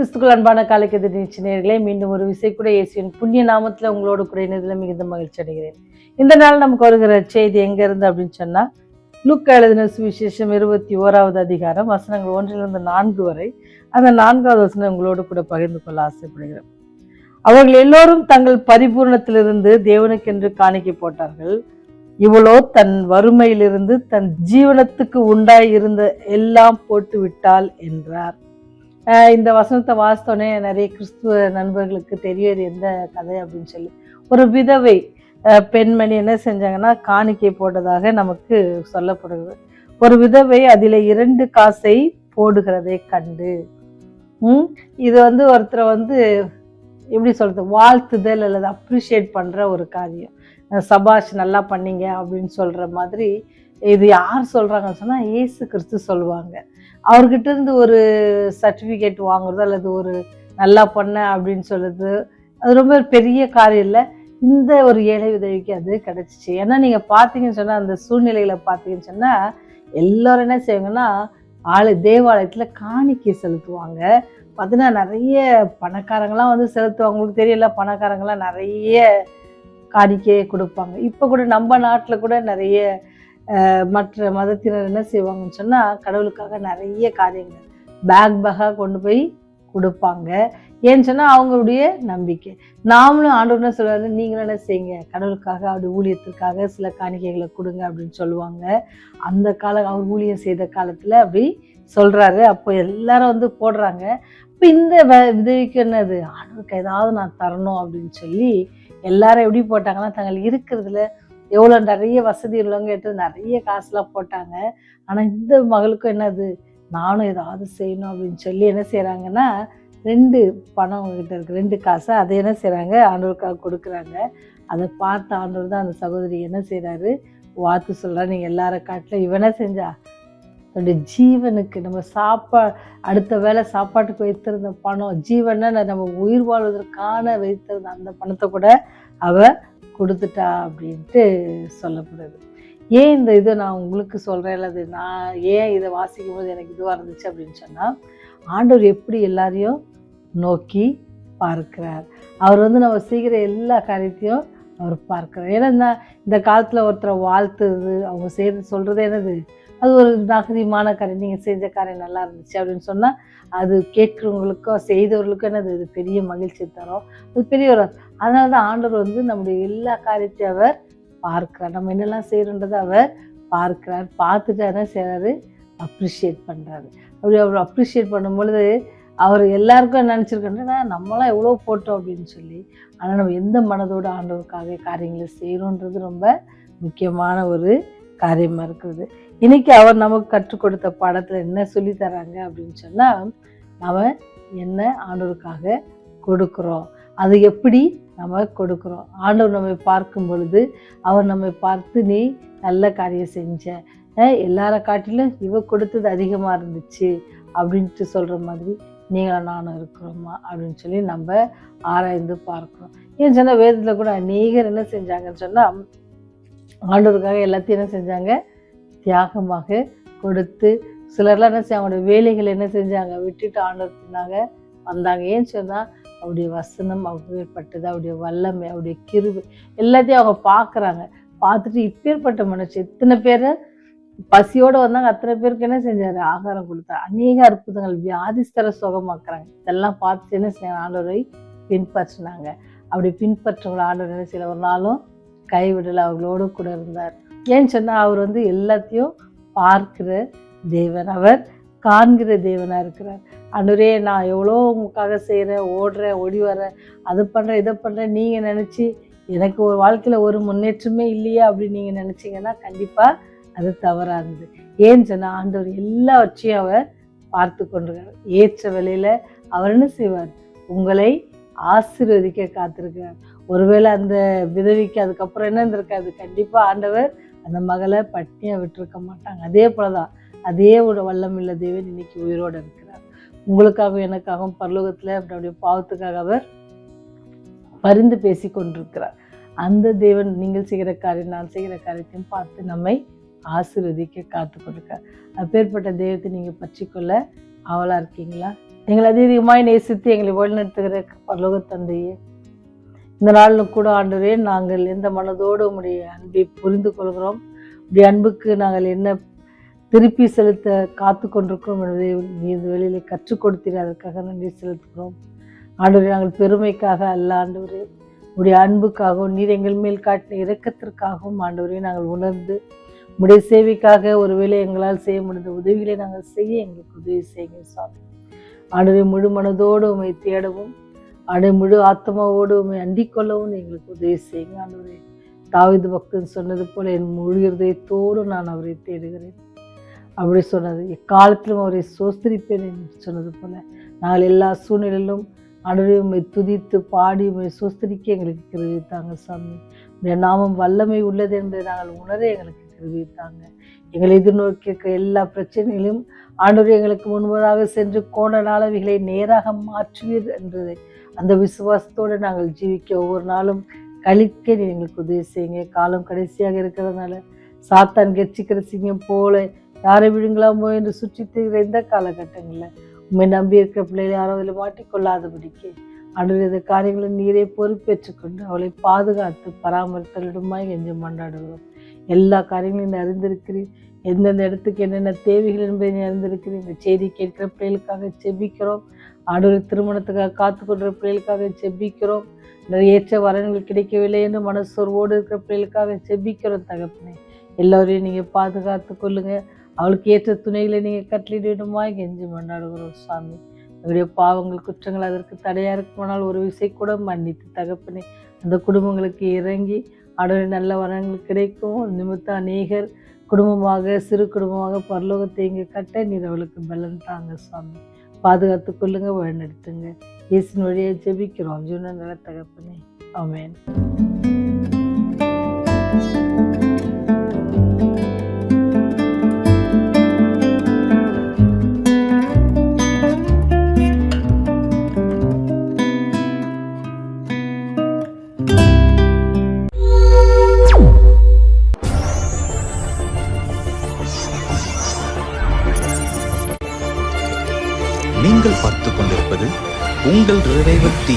கிறிஸ்துக்குள் அன்பான காலைக்கு மீண்டும் ஒரு விசை கூட இயேசுவின் புண்ணிய நாமத்தில் உங்களோட கூட இணையதில் மிகுந்த மகிழ்ச்சி அடைகிறேன். இந்த நாள் நமக்கு வருகிற செய்தி எங்க இருந்து அப்படின்னு சொன்னா லூக்கா எழுதின சுவிசேஷம் இருபத்தி ஓராவது அதிகாரம் வசனங்கள் ஒன்றிலிருந்து நான்கு வரை அந்த நான்காவது வசனம் உங்களோடு கூட பகிர்ந்து கொள்ள ஆசைப்படுகிறேன். அவர்கள் எல்லோரும் தங்கள் பரிபூர்ணத்திலிருந்து தேவனுக்கென்று காணிக்கை போட்டார்கள். இவளோ தன் வறுமையிலிருந்து தன் ஜீவனத்துக்கு உண்டாய் இருந்த எல்லாம் போட்டு விட்டாள் என்றார். இந்த வசனத்தை வாசித்தோடனே நிறைய கிறிஸ்துவ நண்பர்களுக்கு தெரியாது எந்த கதை அப்படின்னு சொல்லி. ஒரு விதவை பெண்மணி என்ன செஞ்சாங்கன்னா காணிக்கை போட்டதாக நமக்கு சொல்லப்படுகிறது. ஒரு விதவை அதில் இரண்டு காசை போடுகிறதை கண்டு இது வந்து ஒருத்தரை வந்து எப்படி சொல்கிறது வாழ்த்துதல் அல்லது அப்ரிஷியேட் பண்ணுற ஒரு காரியம். சபாஷ் நல்லா பண்ணீங்க அப்படின்னு சொல்கிற மாதிரி இது யார் சொல்கிறாங்கன்னு சொன்னால் இயேசு கிறிஸ்து சொல்லுவாங்க அவர்கிட்ட இருந்து ஒரு சர்டிஃபிகேட் வாங்குறது அல்லது ஒரு நல்லா பண்ண அப்படின்னு சொல்கிறது அது ரொம்ப பெரிய காரியம் இல்லை. இந்த ஒரு ஏழை உதவிக்கு அது கிடச்சிச்சு. ஏன்னா நீங்கள் பார்த்தீங்கன்னு சொன்னால் அந்த சூழ்நிலைகளை பார்த்தீங்கன்னு சொன்னால் எல்லோரும் என்ன செய்வாங்கன்னா ஆளு தேவாலயத்தில் காணிக்கை செலுத்துவாங்க. பார்த்தீங்கன்னா நிறைய பணக்காரங்களாம் வந்து செலுத்துவாங்க. உங்களுக்கு தெரியல பணக்காரங்களாம் நிறைய காணிக்கையை கொடுப்பாங்க. இப்போ கூட நம்ம நாட்டில் கூட நிறைய மற்ற மதத்தினர் என்ன செய்வாங்கன்னு சொன்னால் கடவுளுக்காக நிறைய காரியங்கள் பேக் பேக்காக கொண்டு போய் கொடுப்பாங்க. ஏன்னு சொன்னால் அவங்களுடைய நம்பிக்கை. நாமளும் ஆண்டவர்னா என்ன சொல்லுவாரு நீங்களும் என்ன செய்யுங்க. கடவுளுக்காக அவருடைய ஊழியத்திற்காக சில காணிக்கைகளை கொடுங்க அப்படின்னு சொல்லுவாங்க. அந்த கால அவர் ஊழியம் செய்த காலத்தில் அப்படி சொல்கிறாரு அப்போ எல்லாரும் வந்து போடுறாங்க. இப்போ இந்த வ- விதவிக்கு என்னது? ஆண்டவருக்கு ஏதாவது நான் தரணும் அப்படின்னு சொல்லி எல்லாரும் எப்படி போட்டாங்கன்னா தங்கள் இருக்கிறதுல எவ்வளோ நிறைய வசதி உள்ளவங்க எடுத்து நிறைய காசுலாம் போட்டாங்க. ஆனால் இந்த மகளுக்கும் என்னது? நானும் ஏதாவது செய்யணும் அப்படின்னு சொல்லி என்ன செய்கிறாங்கன்னா ரெண்டு பணம் அவங்ககிட்ட இருக்கு. ரெண்டு காசை அதை என்ன செய்கிறாங்க ஆண்டவருக்காக கொடுக்குறாங்க. அதை பார்த்த ஆண்டவர் தான் அந்த சகோதரி என்ன செய்கிறாரு வாத்து சொல்கிறா நீங்கள் எல்லார காட்டில் இவனே செஞ்சா? நம்முடைய ஜீவனுக்கு நம்ம சாப்பா அடுத்த வேளை சாப்பாட்டுக்கு வைத்திருந்த பணம் ஜீவனை நம்ம உயிர் வாழ்வதற்கான வைத்திருந்த அந்த பணத்தை கூட அவ கொடுத்துட்டா அப்படின்ட்டு சொல்லப்படுது. ஏன் இந்த இதை நான் உங்களுக்கு சொல்கிறேன் அல்லது நான் ஏன் இதை வாசிக்கும் போது எனக்கு இதுவாக இருந்துச்சு அப்படின்னு சொன்னால் ஆண்டவர் எப்படி எல்லாரையும் நோக்கி பார்க்கிறார்? அவர் வந்து நம்ம செய்கிற எல்லா காரியத்தையும் அவர் பார்க்கிறார். ஏன்னா இந்த- இந்த காலத்தில் ஒருத்தரை வாழ்த்துறது அவங்க செய்கிறது சொல்கிறது என்னது? அது ஒரு நாகரீகமான காரியம் நீங்கள் செஞ்ச காரியம் நல்லா இருந்துச்சு அப்படின்னு சொன்னால் அது கேட்குறவங்களுக்கோ செய்தவர்களுக்கோ என்னது அது பெரிய மகிழ்ச்சி தரும். அது பெரிய ஒரு அதனால தான் ஆண்டவர் வந்து நம்முடைய எல்லா காரியத்தையும் அவர் பார்க்கிறார். நம்ம என்னெல்லாம் செய்கிறோன்றதை அவர் பார்க்கிறார். பார்த்துட்டு என்ன செய்கிறாரு அப்ரிஷியேட் பண்ணுறாரு அப்படி அவர் அப்ரிஷியேட் பண்ணும்பொழுது அவர் எல்லாருக்கும் நினச்சிருக்கோன்னா நம்மளாம் எவ்வளோ போட்டோம் அப்படின்னு சொல்லி ஆனால் நம்ம எந்த மனதோடு ஆண்டவருக்காக காரியங்களை செய்கிறோன்றது ரொம்ப முக்கியமான ஒரு காரியமாக இருக்குது இன்னைக்கு அவர் நமக்கு கற்றுக் கொடுத்த பாடத்தில் என்ன சொல்லி தராங்க அப்படின்னு சொன்னால் நாம் என்ன ஆண்டவருக்காக கொடுக்குறோம்? அது எப்படி நம்ம கொடுக்குறோம்? ஆண்டவர் நம்மை பார்க்கும் பொழுது அவர் நம்மை பார்த்து நீ நல்ல காரியம் செஞ்ச. எல்லார காட்டிலும் இவ கொடுத்தது அதிகமாக இருந்துச்சு. அப்படின்ட்டு சொல்கிற மாதிரி நீங்களும் நானும் இருக்கிறோமா? அப்படின்னு சொல்லி நம்ம ஆராய்ந்து பார்க்குறோம். ஏன் சொன்னால் வேதத்தில் கூட அநேகர் என்ன செஞ்சாங்கன்னு சொன்னால் ஆண்டவருக்காக எல்லாத்தையும் என்ன செஞ்சாங்க? தியாகமாக கொடுத்து சிலர்லாம் என்ன செய்ய அவங்களுடைய வேலைகள் என்ன செஞ்சாங்க? விட்டுட்டு ஆண்டவர் பின்னாங்க வந்தாங்க. ஏன்னு சொன்னால் அவருடைய வசனம் அப்பேற்பட்டது அவருடைய வல்லமை அவருடைய கிருவு எல்லாத்தையும் அவங்க பார்க்குறாங்க. பார்த்துட்டு இப்பேற்பட்ட மனுஷன் எத்தனை பேரை பசியோடு வந்தாங்க அத்தனை பேருக்கு என்ன செஞ்சார்? ஆகாரம் கொடுத்தாரு. அநேக அற்புதங்கள் வியாதிஸ்தர சுகமாக்குறாங்க. இதெல்லாம் பார்த்து என்ன செய்ய ஆண்டவரை பின்பற்றினாங்க. அப்படி பின்பற்றவங்களை ஆண்டவர் என்ன செய்யல? ஒரு நாளும் கைவிடலை. அவங்களோடு கூட இருந்தார். ஏன்னு சொன்னால் அவர் வந்து எல்லாத்தையும் பார்க்கிற தேவன். அவர் காண்கிற தேவனாக இருக்கிறார். அன்றுரே நான் எவ்வளோ உங்களுக்காக செய்கிறேன் ஓடுறேன் ஓடி வரேன் அது பண்ணுறேன் இதை பண்ணுறேன் நீங்கள் நினச்சி எனக்கு ஒரு வாழ்க்கையில் ஒரு முன்னேற்றமே இல்லையா அப்படின்னு நீங்கள் நினச்சிங்கன்னா கண்டிப்பாக அது தவறாக இருந்தது ஏன்னு சொன்னால் ஆண்டவர் எல்லாவற்றையும் அவர் பார்த்து கொண்டிருக்கார். ஏற்ற விலையில் அவர் என்ன செய்வார்? உங்களை ஆசீர்வதிக்க காத்திருக்கிறார். ஒருவேளை அந்த விதவிக்கு அதுக்கப்புறம் என்ன இருந்திருக்காது. கண்டிப்பாக ஆண்டவர் அந்த மகளை பட்டினியாக விட்டுருக்க மாட்டாங்க. அதே போல தான் அதே ஒரு வல்லமில்ல தேவன் இன்னைக்கு உயிரோடு இருக்கிறார். உங்களுக்காகவும் எனக்காகவும் பரலோகத்தில் அவருடைய பாவத்துக்காக அவர் பரிந்து பேசி கொண்டிருக்கிறார். அந்த தேவன் நீங்கள் செய்கிற காரியம் நான் செய்கிற காரியத்தையும் பார்த்து நம்மை ஆசீர்வதிக்க காத்து கொடுக்க அப்பேற்பட்ட தெய்வத்தை நீங்கள் பற்றிக்கொள்ள அவளாக இருக்கீங்களா? எங்களை அதிகமாக நேசித்து எங்களை வழிநடத்துகிற பரலோக தந்தையே இந்த நாளில் கூட ஆண்டவரே நாங்கள் எந்த மனதோடு உங்களுடைய அன்பை புரிந்து கொள்கிறோம். உடைய அன்புக்கு நாங்கள் என்ன திருப்பி செலுத்த காத்து கொண்டிருக்கிறோம் என்பதை நீ இந்த வேலையில் கற்றுக் கொடுத்தீர். அதற்காக நன்றி செலுத்துகிறோம். ஆண்டவரே நாங்கள் பெருமைக்காக அல்ல ஆண்டவரே. உடைய அன்புக்காகவும் நீர் எங்கள் மேல் காட்டின இரக்கத்திற்காகவும் ஆண்டவரே நாங்கள் உணர்ந்து உடைய சேவைக்காக ஒருவேளை எங்களால் செய்ய முடிந்த உதவிகளை நாங்கள் செய்ய எங்களுக்கு உதவி செய்யுங்க சாமி. ஆண்டவரை முழு மனதோடு உண்மை தேடவும் அனை முழு ஆத்மாவோடு உண்மை அண்டிக் கொள்ளவும் எங்களுக்கு உதவி செய்யுங்க ஆண்டவரே. தாவிது பக்தன் சொன்னது போல என் முழு நான் அவரை தேடுகிறேன். அப்படி சொன்னது எக்காலத்திலும் அவரை சோஸ்திரிப்பேன் என்று சொன்னது போல நாங்கள் எல்லா சூழ்நிலையிலும் ஆண்டவரே துதித்து பாடி உண்மை சோஸ்திரிக்க எங்களுக்கு கிருவித்தாங்க சாமி. உடைய நாமம் வல்லமை உள்ளது என்பதை நாங்கள் உணர எங்களுக்கு கிருவித்தாங்க எங்களை எதிர்நோக்கி இருக்கிற எல்லா பிரச்சனைகளையும் ஆண்டவர் எங்களுக்கு முன்பதாக சென்று கோண நாளவிகளை நேராக மாற்றுவீர் என்றதை அந்த விசுவாசத்தோடு நாங்கள் ஜீவிக்க ஒவ்வொரு நாளும் கழிக்க எங்களுக்கு உதவி செய்யுங்க. காலம் கடைசியாக இருக்கிறதுனால சாத்தான் கெச்சிக்கிற சிங்கம் போல யாரை விழுங்கலாமோ என்று சுற்றி திரிகிற இந்த காலகட்டங்களில் உண்மை நம்பி இருக்கிற பிள்ளைகளை யாரோ அதில் மாட்டிக்கொள்ளாதபடிக்கு அன்று இந்த காரியங்களை நீரே பொறுப்பேற்றுக்கொண்டு அவளை பாதுகாத்து பராமரித்தலிடமாய் கெஞ்சி மண்டாடுகிறோம் எல்லா காரியங்களையும் நீ அறிந்திருக்கிறீர். எந்தெந்த இடத்துக்கு என்னென்ன தேவைகள் என்பதை நீ அறிந்திருக்கிறீர். இந்த செய்தி கேட்கிற பிள்ளைகளுக்காக செபிக்கிறோம் ஆண்டவர் திருமணத்துக்காக காத்து கொண்டிருக்கிற பிள்ளைகளுக்காக செபிக்கிறோம் நிறைய ஏற்ற வரன்கள் கிடைக்கவில்லை என்று மனசோர்வோடு இருக்கிற பிள்ளைகளுக்காக செபிக்கிறோம் தகப்பனே. எல்லோரையும் நீங்கள் பாதுகாத்து கொள்ளுங்க. அவளுக்கு ஏற்ற துணைகளை நீங்கள் கட்டளிடணுமா கெஞ்சி மண்டாடுகிறோம் சாமி. அவருடைய பாவங்கள் குற்றங்கள் அதற்கு தடையாக இருக்குமானால் ஒரு விசை கூட மன்னித்து தகப்பனே. அந்த குடும்பங்களுக்கு இறங்கி ஆடவரை நல்ல வரங்கள் கிடைக்கும். நிமித்தம் அநேகர் குடும்பமாக சிறு குடும்பமாக பரலோகத்தை இங்கே கட்ட நீர் அவளுக்கு பலன் தாங்க சுவாமி பாதுகாத்து கொள்ளுங்க வழிநடத்துங்க. இயேசின் வழியை ஜெபிக்கிறோம். ஜீவன நல தகப்பனே. ஆமென். உங்கள் ரிவைவர் தீ